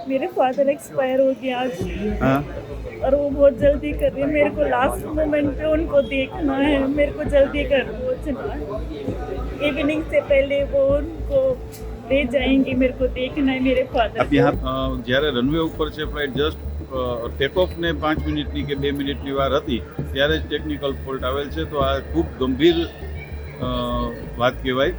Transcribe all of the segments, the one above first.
मेरे father expire हो गए आज हाँ और वो बहुत जल्दी कर रहे हैं मेरे को लास्ट मोमेंट पे उनको देखना है मेरे को जल्दी कर पहुंचना है इवनिंग से पहले वो उनको ले जाएंगे मेरे को देखना है मेरे फादर આપ यहाँ અ, જ્યારે રનવે ઉપર છે ફ્લાઇટ જસ્ટ ટેક ઓફ ને પાંચ મિનિટની કે બે મિનિટની વાર હતી ત્યારે જ ટેકનિકલ ફોલ્ટ આવેલ છે તો આ ખૂબ ગંભીર અ, વાત કહેવાય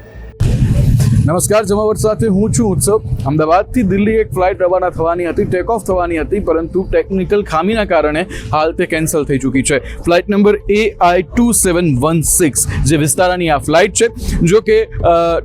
નમસ્કાર, જમાવટ સાથે હું છું ઉત્સવ. અમદાવાદથી દિલ્હી એક ફ્લાઇટ રવાના થવાની હતી ટેક ઓફ થવાની હતી, પરંતુ ટેકનિકલ ખામીના કારણે હાલ તે કેન્સલ થઈ ચૂકી છે. Flight number A I two seven one six જે વિસ્તારાની આ ફ્લાઇટ છે, જો કે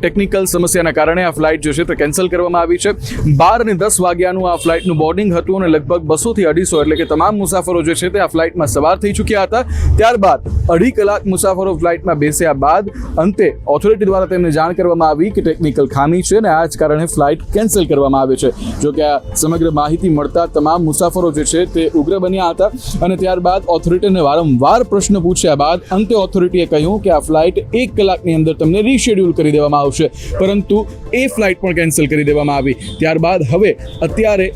ટેકનિકલ સમસ્યાના કારણે આ ફ્લાઇટ જે છે તે કેન્સલ કરવામાં આવી છે. બાર અને દસ વાગ્યાનું આ ફ્લાઇટનું બોર્ડિંગ હતું અને લગભગ બસોથી અઢીસો એટલે કે તમામ મુસાફરો જે છે તે આ ફ્લાઇટમાં સવાર થઈ ચૂક્યા હતા. ત્યારબાદ અઢી કલાક મુસાફરો ફ્લાઇટમાં બેસ્યા બાદ અંતે ઓથોરિટી દ્વારા તેમને જાણ કરવામાં આવી કે ટેકનિકલ ખામી છે અને આ જ કારણે ફ્લાઇટ કેન્સલ કરવામાં આવે છે. જો કે આ સમગ્ર માહિતી મળતા તમામ મુસાફરો જે છે તે ઉગ્ર બન્યા હતા અને ત્યારબાદ ઓથોરિટીને વારંવાર પ્રશ્ન પૂછ્યા બાદ અંતે ઓથોરિટીએ કહ્યું કે આ ફ્લાઇટ એક કલાકની અંદર તમને રીશેડ્યુલ કરી દેવામાં આવશે. પરંતુ એ ફ્લાઇટ પણ કેન્સલ કરી દેવામાં આવી. ત્યારબાદ હવે અત્યારે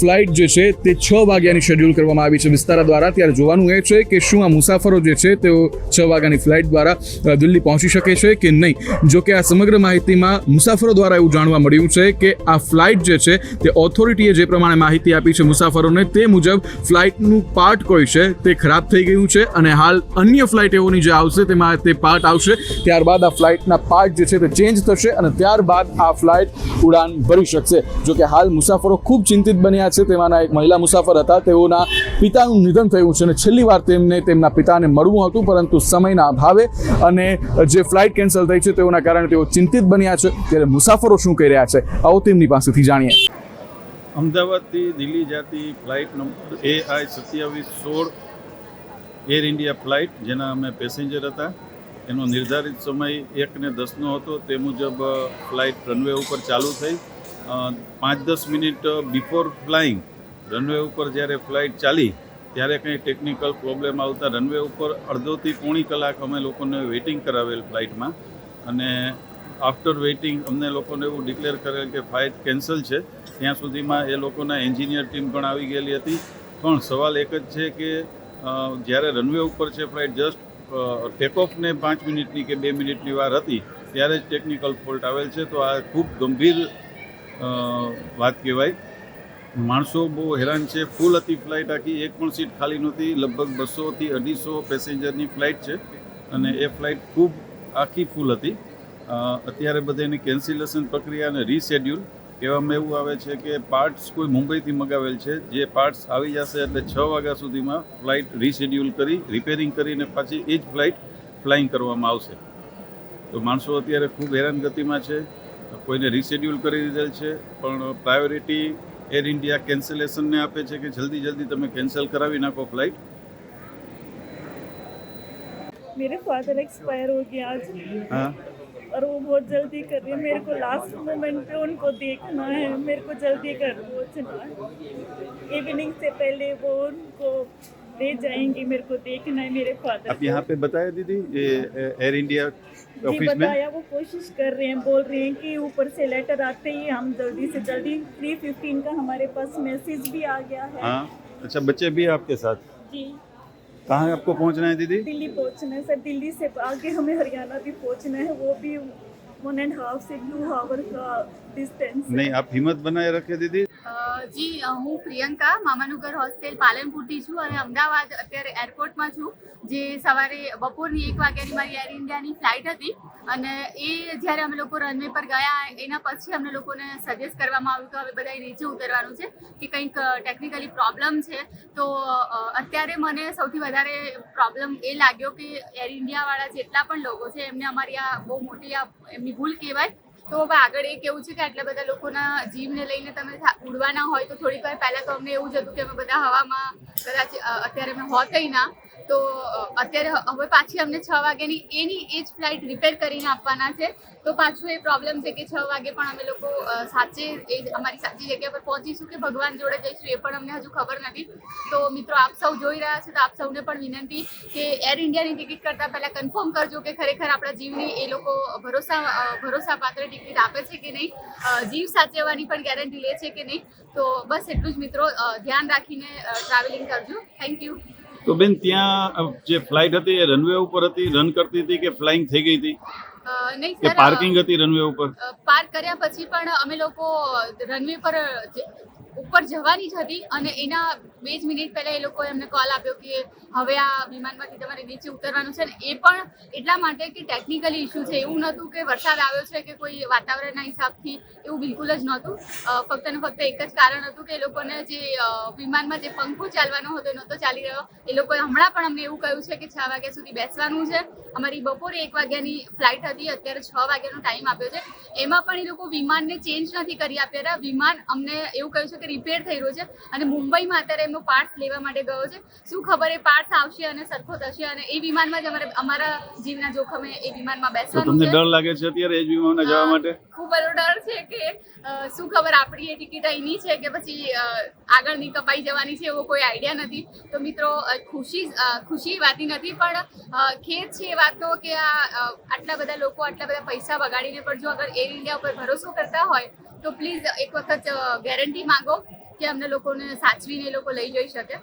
ફ્લાઇટ જે છે તે છ વાગ્યાની શેડ્યુલ કરવામાં આવી છે. વિસ્તારા દ્વારા ત્યારે જોવાનું એ છે કે શું આ મુસાફરો જે છે તેઓ છ વાગ્યાની ફ્લાઇટ દ્વારા દિલ્હી પહોંચી શકે છે કે નહીં? જો કે આ સમગ્ર માહિતીમાં મુસાફરો દ્વારા એવું જાણવા મળ્યું છે કે આ ફ્લાઇટ જે છે, તે ઓથોરિટીએ જે પ્રમાણે માહિતી આપી છે મુસાફરોને, તે મુજબ ફ્લાઇટનું પાર્ટ કોઈ છે, તે ખરાબ થઈ ગયું છે અને હાલ અન્ય ફ્લાઇટ એવોની જે આવશે, તેમાં તે પાર્ટ આવશે. ત્યારબાદ આ ફ્લાઇટના પાર્ટ જે છે, તે ચેન્જ થશે અને ત્યારબાદ આ ફ્લાઇટ ઉડાન ભરી શકશે. જો કે હાલ મુસાફરો ખૂબ ચિંતિત બન્યા છે. તેમાંના એક મહિલા મુસાફર હતા. તેઓના પિતાનું નિધન થયું છે અને છેલ્લી વાર તેમને તેમના પિતાને મળવું હતું, પરંતુ સમયના અભાવે અને જે ફ્લાઇટ કેન્સલ થઈ છે તેઓના કારણે તેઓ ચિંતિત બન્યા છે. ત્યારે મુસાફરો શું કહી રહ્યા છે? આવો તેમની પાસેથી જાણીએ. અમદાવાદથી દિલ્હી જતી ફ્લાઇટ નંબર એ આઈ સત્યાવીસ સોળ એર ઇન્ડિયા ફ્લાઇટ, જેના અમે પેસેન્જર હતા. એનો નિર્ધારિત સમય એક ને દસનો હતો. તે મુજબ ફ્લાઇટ રનવે ઉપર ચાલુ થઈ. પાંચ દસ મિનિટ બિફોર ફ્લાઇંગ રનવે ઉપર જ્યારે ફ્લાઇટ ચાલી, ત્યારે કંઈ ટેકનિકલ પ્રોબ્લેમ આવતા રનવે ઉપર અડધોથી પોણી કલાક અમે લોકોને વેઇટિંગ કરાવેલ ફ્લાઇટમાં. અને આફ્ટર વેઇટિંગ અમને લોકોને એવું ડિક્લેર કરેલ કે ફ્લાઇટ કેન્સલ છે. ત્યાં સુધીમાં એ લોકોના એન્જિનિયર ટીમ પણ આવી ગયેલી હતી. પણ સવાલ એક જ છે કે જ્યારે રનવે ઉપર છે ફ્લાઇટ જસ્ટ ટેક ઓફ ને પાંચ મિનિટની કે બે મિનિટની વાર હતી, ત્યારે જ ટેકનિકલ ફોલ્ટ આવેલ છે. તો આ ખૂબ ગંભીર વાત કહેવાય. માણસો બહુ હેરાન છે. ફૂલ હતી ફ્લાઇટ આખી. એક પણ સીટ ખાલી નહોતી. લગભગ બસોથી અઢીસો પેસેન્જરની ફ્લાઇટ છે. અને એ ફ્લાઇટ ખૂબ આખી ફૂલ હતી. અત્યારે બધે એની કેન્સલેશન પ્રક્રિયા અને રીશેડ્યુલ કહેવામાં એવું આવે છે કે પાર્ટ્સ કોઈ મુંબઈથી મગાવેલ છે જે પાર્ટ્સ આવી જશે એટલે છ વાગ્યા સુધીમાં ફ્લાઇટ રીશેડ્યુલ કરી રિપેરિંગ કરીને પાછી એ જ ફ્લાઇટ ફ્લાઇંગ કરવામાં આવશે તો માણસો અત્યારે ખૂબ હેરાનગતિમાં છે કોઈને રીશેડ્યુલ કરી દીધેલ છે પણ પ્રાયોરિટી એર ઇન્ડિયા કેન્સલેશનને આપે છે કે જલ્દી જલ્દી તમે કેન્સલ કરાવી નાખો ફ્લાઇટ मेरे फादर एक्सपायर हो गए आज હા और वो बहुत जल्दी कर रहे हैं। मेरे को लास्ट मोमेंट पे उनको देखना है। मेरे को जल्दी कर पहुँचना है। इवनिंग से पहले वो उनको ले जाएँगे मेरे को देखना है मेरे फादर आप यहाँ पे बताया दीदी ये एयर इंडिया जी ऑफ़िस में? बताया वो कोशिश कर रहे हैं बोल रहे हैं कि ऊपर से लेटर आते ही हम जल्दी से जल्दी थ्री फिफ्टीन का हमारे पास मैसेज भी आ गया है। हाँ अच्छा बच्चे भी आपके साथ? जी। कहाँ आपको पहुँचना है दीदी दिल्ली पहुंचना है सर दिल्ली से आगे हमें हरियाणा भी पहुंचना है वो भी वन एंड हाफ से टू आवर का डिस्टेंस नहीं आप हिम्मत बनाए रखे दीदी અ, જી અ, હું પ્રિયંકા મામાનું ઘર હોસ્ટેલ પાલનપુરથી છું અને અમદાવાદ અત્યારે એરપોર્ટમાં છું જે સવારે બપોરની એક વાગ્યાની મારી એર ઇન્ડિયાની ફ્લાઇટ હતી અને એ જ્યારે અમે લોકો રનવે પર ગયા, એના પછી અમને લોકોને સજેસ્ટ કરવામાં આવ્યું કે હવે બધાએ નીચે ઉતરવાનું છે, કે કંઈક ટેકનિકલી પ્રોબ્લેમ છે. તો અત્યારે મને સૌથી વધારે પ્રોબ્લેમ એ લાગ્યો કે એર ઇન્ડિયાવાળા જેટલા પણ લોકો છે, એમને અમારી આ બહુ મોટી આ એમની ભૂલ કહેવાય. તો હવે આગળ એ કેવું છે કે આટલા બધા લોકોના જીવને લઈને તમે ઉડવાના હોય તો થોડીક વાર પહેલાં તો અમને એવું જ હતું કે અમે બધા હવામાં કદાચ અત્યારે અમે હોતય ના. તો અત્યારે હવે પાછી અમને છ વાગ્યાની એની એ જ ફ્લાઇટ રિપેર કરીને આપવાના છે. તો પાછું એ પ્રોબ્લેમ છે કે છ વાગે પણ અમે લોકો સાચે એ અમારી સાચી જગ્યા પર પહોંચીશું કે ભગવાન જોડે જઈશું એ પણ અમને હજુ ખબર નથી. તો મિત્રો આપ સૌ જોઈ રહ્યા છો તો આપ સૌને પણ વિનંતી કે એર ઇન્ડિયાની ટિકિટ કરતાં પહેલાં કન્ફર્મ કરજો કે ખરેખર આપણા જીવની એ લોકો ભરોસા ભરોસાપાત્ર ટિકિટ આપે છે કે નહીં? જીવ સાચવવાની પણ ગેરંટી લે છે કે નહીં? તો બસ એટલું જ મિત્રો ધ્યાન રાખીને ટ્રાવેલિંગ કરજો. થેન્ક યુ તો બેન ત્યાં જે ફ્લાઇટ હતી એ રનવે ઉપર હતી? રન કરતી હતી કે ફ્લાઇંગ થઈ ગઈ હતી? નહીં સર પાર્કિંગ હતી રનવે ઉપર? પાર્ક કર્યા પછી પણ અમે લોકો રનવે પર ઉપર જવાની જ હતી અને એના બે જ મિનિટ પહેલા એ લોકોએ અમને કોલ આપ્યો કે હવે આ વિમાનમાંથી તમારે નીચે ઉતરવાનું છે ને એ પણ એટલા માટે કે ટેકનિકલી ઇસ્યુ છે. એવું નહોતું કે વરસાદ આવ્યો છે કે કોઈ વાતાવરણના હિસાબથી એવું બિલકુલ જ નહોતું. ફક્ત ને ફક્ત એક જ કારણ હતું કે એ લોકોને જે વિમાનમાં જે પંખો ચાલવાનો હતો નહોતો ચાલી રહ્યો. એ લોકોએ હમણાં પણ અમને એવું કહ્યું છે કે છ વાગ્યા સુધી બેસવાનું છે. અમારી બપોરે એક વાગ્યાની ફ્લાઇટ હતી, અત્યારે છ વાગ્યાનો ટાઈમ આપ્યો છે. એમાં પણ એ લોકો વિમાનને ચેન્જ નથી કરી આપ્યા વિમાન અમને એવું કહ્યું છે કે રિપેર થઈ રહ્યું છે અને મુંબઈમાં અત્યારે એમનો પાર્ટ્સ લેવા માટે ગયો છે. શું ખબર એ પાર્ટ્સ આવશે અને સરખો થશે અને એ વિમાનમાં જ અમારે અમારા જીવના જોખમે એ વિમાનમાં બેસવાનું છે. ડર લાગે છે અત્યારે એ જ વિમાનમાં જવા માટે? ખૂબ બધો ડર છે કે શું ખબર આપણી એ ટિકિટ અહીંની છે કે પછી આગળની કપાઈ જવાની છે એવો કોઈ આઈડિયા નથી. તો મિત્રો ખુશી ખુશી વાતી નથી પણ ખેદ છે એ વાતનો કે આ આટલા બધા લોકો આટલા બધા પૈસા બગાડીને પણ જો અગર એર ઇન્ડિયા ઉપર ભરોસો કરતા હોય તો પ્લીઝ એક વખત ગેરંટી માંગો કે અમને લોકોને સાચવીને એ લોકો લઈ જઈ શકે.